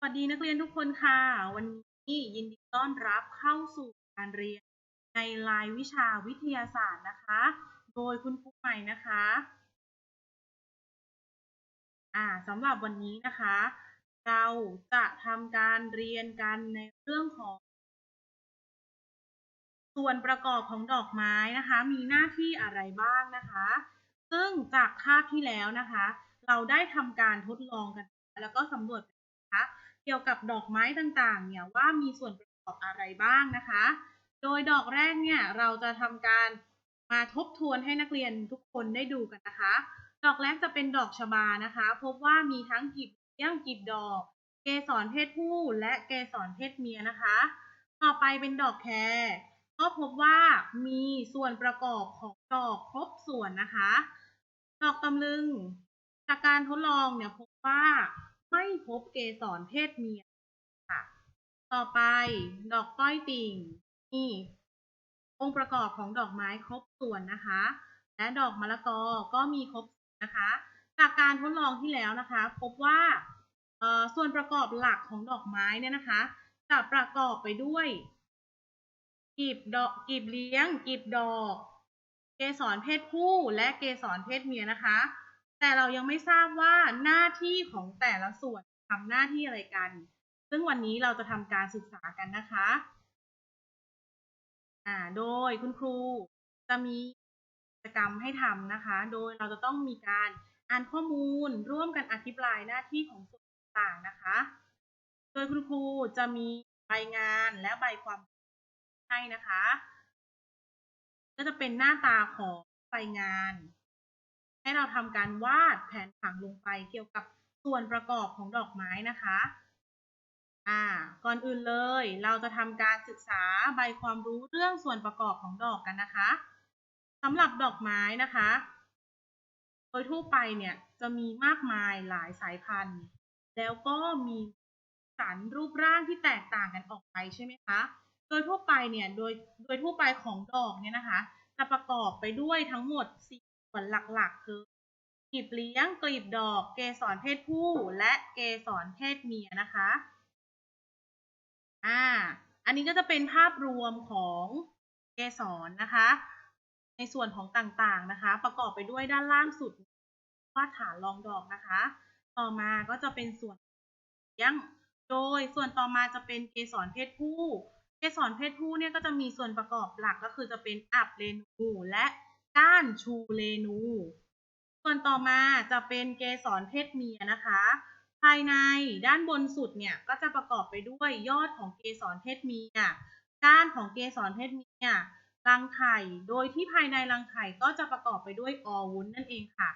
สวัสดีนักเรียนทุกคนค่ะ วันนี้ยินดีต้อนรับเข้าสู่การเรียนในรายวิชาวิทยาศาสตร์นะคะ โดยคุณครูใหม่นะคะอ่าสำหรับวันนี้นะคะ เราจะทำการเรียนกันในเรื่องของ ส่วนประกอบของดอกไม้นะคะ มีหน้าที่อะไรบ้างนะคะ ซึ่งจากคาบที่แล้วนะคะ เราได้ทำการทดลองกัน แล้วก็สำรวจนะคะ กี่ยวกับดอกไม้ต่างๆ เนี่ยว่ามีส่วนประกอบอะไรบ้างนะคะ โดยดอกแรกเนี่ยเราจะทำการมาทบทวนให้นักเรียนทุกคนได้ดูกันนะคะ ดอกแรกจะเป็นดอกชบานะคะ พบว่ามีทั้งกลีบเลี้ยงกลีบดอก เกสรเพศผู้และเกสรเพศเมียนะคะ ต่อไปเป็นดอกแครก็พบว่ามีส่วนประกอบของดอกครบส่วนนะคะ ดอกตำลึง จากการทดลองเนี่ยพบว่า ไม่พบเกสรเพศเมียค่ะ ต่อไปดอกก้อยติ่งนี่องค์ประกอบของดอกไม้ครบส่วนนะคะ และดอกมะละกอก็มีครบนะคะ จากการทดลองที่แล้วนะคะ พบว่าส่วนประกอบหลักของดอกไม้เนี่ยนะคะ จะประกอบไปด้วยกีบดอกกีบเลี้ยงกีบดอก เกสรเพศผู้และเกสรเพศเมียนะคะ แต่เรายังไม่ทราบว่าหน้าที่ของแต่ละส่วนทำหน้าที่อะไรกัน ซึ่งวันนี้เราจะทำการศึกษากันนะคะอ่าโดยคุณครูจะมีกิจกรรมให้ทำนะคะ โดยเราจะต้องมีการอ่านข้อมูล ร่วมกันอธิบายหน้าที่ของส่วนต่างๆนะคะ โดยคุณครูจะมีใบงานและใบความให้นะคะ ก็จะเป็นหน้าตาของใบงาน ให้เราทำการวาดแผนผังลงไปเกี่ยวกับส่วนประกอบของดอกไม้นะคะอ่าก่อนอื่นเลยเราจะทำการศึกษาใบความรู้เรื่องส่วนประกอบของดอกกันนะคะสำหรับดอกไม้นะคะ โดยทั่วไปเนี่ยจะมีมากมายหลายสายพันธุ์ แล้วก็มีสันรูปร่างที่แตกต่างกันออกไปใช่ไหมคะ โดยทั่วไปเนี่ยโดยโดยทั่วไปของดอกเนี่ยนะคะ จะประกอบไปด้วยทั้งหมด ส่วนหลักๆ คือกลีบเลี้ยงกลีบดอกเกสรเพศผู้และเกสรเพศเมียนะคะอ่าอันนี้ก็จะเป็นภาพรวมของเกสรนะคะ ในส่วนของต่างๆนะคะ ประกอบไปด้วยด้านล่างสุดวาดฐานรองดอกนะคะ ต่อมาก็จะเป็นส่วนเลี้ยงโดยส่วนต่อมาจะเป็นเกสรเพศผู้ เกสรเพศผู้เนี่ยก็จะมีส่วนประกอบหลักก็คือจะเป็นอับเรนูและ ก้านชูเรนู ส่วนต่อมาจะเป็นเกสรเพศเมียนะคะ ภายในด้านบนสุดเนี่ยก็จะประกอบไปด้วยยอดของเกสรเพศเมียก้านของเกสรเพศเมียรังไข่ โดยที่ภายในรังไข่ก็จะประกอบไปด้วยอวุ้นนั่นเองค่ะ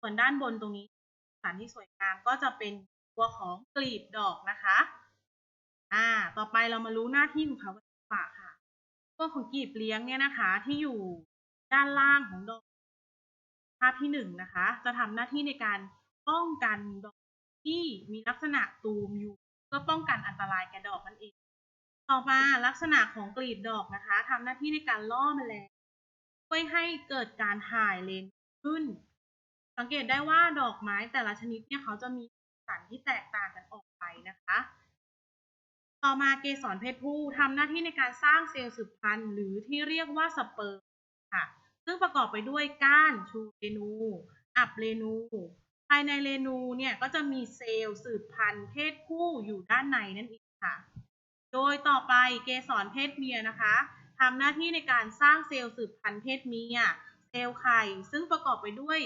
ส่วนด้านบนตรงนี้สารที่สวยงามก็จะเป็นตัวของกลีบดอกนะคะ อ่า ต่อไปเรามารู้หน้าที่ของเขากันดีกว่าค่ะ ตัวของกลีบเลี้ยงเนี่ยนะคะ ที่อยู่ ด้านล่างของดอกภาพที่หนึ่งนะคะ จะทำหน้าที่ในการป้องกันดอกที่มีลักษณะตูมอยู่ เพื่อป้องกันอันตรายแก่ดอกนั่นเอง ต่อมาลักษณะของกลีบดอกนะคะทำหน้าที่ในการล่อแมลงช่วยให้เกิดการถ่ายเลนขึ้น สังเกตได้ว่าดอกไม้แต่ละชนิดเนี่ยเขาจะมีสันที่แตกต่างกันออกไปนะคะ ต่อมาเกสรเพศผู้ทำหน้าที่ในการสร้างเซลล์สืบพันธุ์หรือที่เรียกว่าสเปิร์มค่ะ ซึ่งประกอบไปด้วยก้านชูเรนู อับเรนู ภายในเรนูเนี่ยก็จะมีเซลล์สืบพันธุ์เพศผู้อยู่ด้านในนั่นเองค่ะ โดยต่อไปเกสรเพศเมียนะคะทำหน้าที่ในการสร้างเซลล์สืบพันธุ์เพศเมีย เซลล์ไข่ ซึ่งประกอบไปด้วย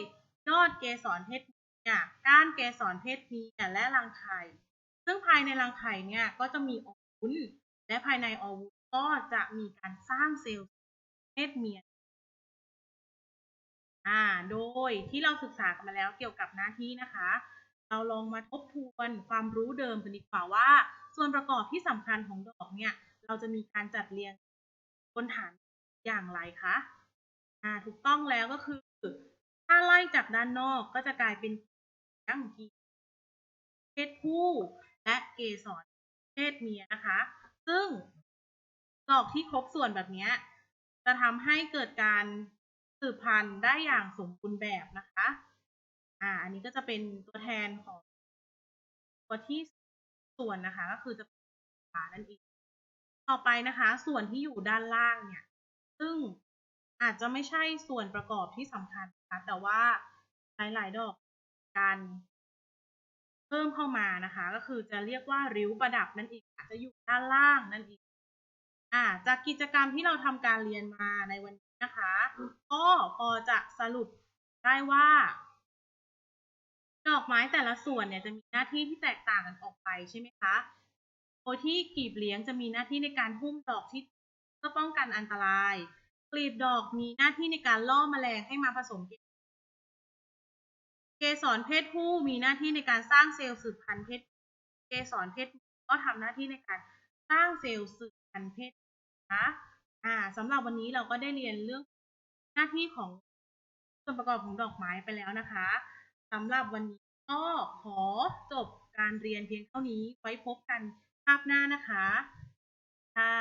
ยอดเกสรเพศเมีย ก้านเกสรเพศเมีย และรังไข่ ซึ่งภายในรังไข่เนี่ยก็จะมีอวุ้น และภายในอวุ้นก็จะมีการสร้างเซลล์เพศเมีย อ่า โดยที่เราศึกษากันมาแล้วเกี่ยวกับหน้าที่นะคะ เราลองมาทบทวนความรู้เดิมกันดีกว่าว่า ส่วนประกอบที่สำคัญของดอกเนี่ย เราจะมีการจัดเรียงบนฐานอย่างไรคะอ่าถูกต้องแล้วก็คือ ถ้าไล่จากด้านนอกก็จะกลายเป็นยังกีเพศผู้และเกสรเพศเมียนะคะ ซึ่งดอกที่ครบส่วนแบบนี้จะทำให้เกิดการ สืบพันธุ์ได้อย่างสมบูรณ์แบบนะคะ อ่า อันนี้ก็จะเป็นตัวแทนของตัวที่ส่วนนะคะ ก็คือจะเป็นขานั่นเอง ต่อไปนะคะ ส่วนที่อยู่ด้านล่างเนี่ย ซึ่งอาจจะไม่ใช่ส่วนประกอบที่สำคัญนะคะแต่ว่าหลายๆดอกการเพิ่มเข้ามานะคะ ก็คือจะเรียกว่าริ้วประดับนั่นเองค่ะจะอยู่ด้านล่างนั่นเองอ่าจากกิจกรรมที่เราทำการเรียนมาในวัน นะคะ ก็พอจะสรุปได้ว่า ดอกไม้แต่ละส่วนเนี่ยจะมีหน้าที่ที่แตกต่างกันออกไปใช่ไหมคะโดยที่กลีบเลี้ยงจะมีหน้าที่ในการหุ้มดอกที่เพื่อป้องกันอันตราย กลีบดอกมีหน้าที่ในการล่อแมลงให้มาผสมเกสรเกสรเพศผู้มีหน้าที่ในการสร้างเซลล์สืบพันธุ์เพศ เกสรเพศก็ทำหน้าที่ในการสร้างเซลล์สืบพันธุ์เพศนะ อ่าสำหรับวันนี้เราก็ได้เรียนเรื่องหน้าที่ของส่วนประกอบของดอกไม้ไปแล้วนะคะสำหรับวันนี้ก็ขอจบการเรียนเพียงเท่านี้ไว้พบกันภาพหน้านะคะ ค่ะ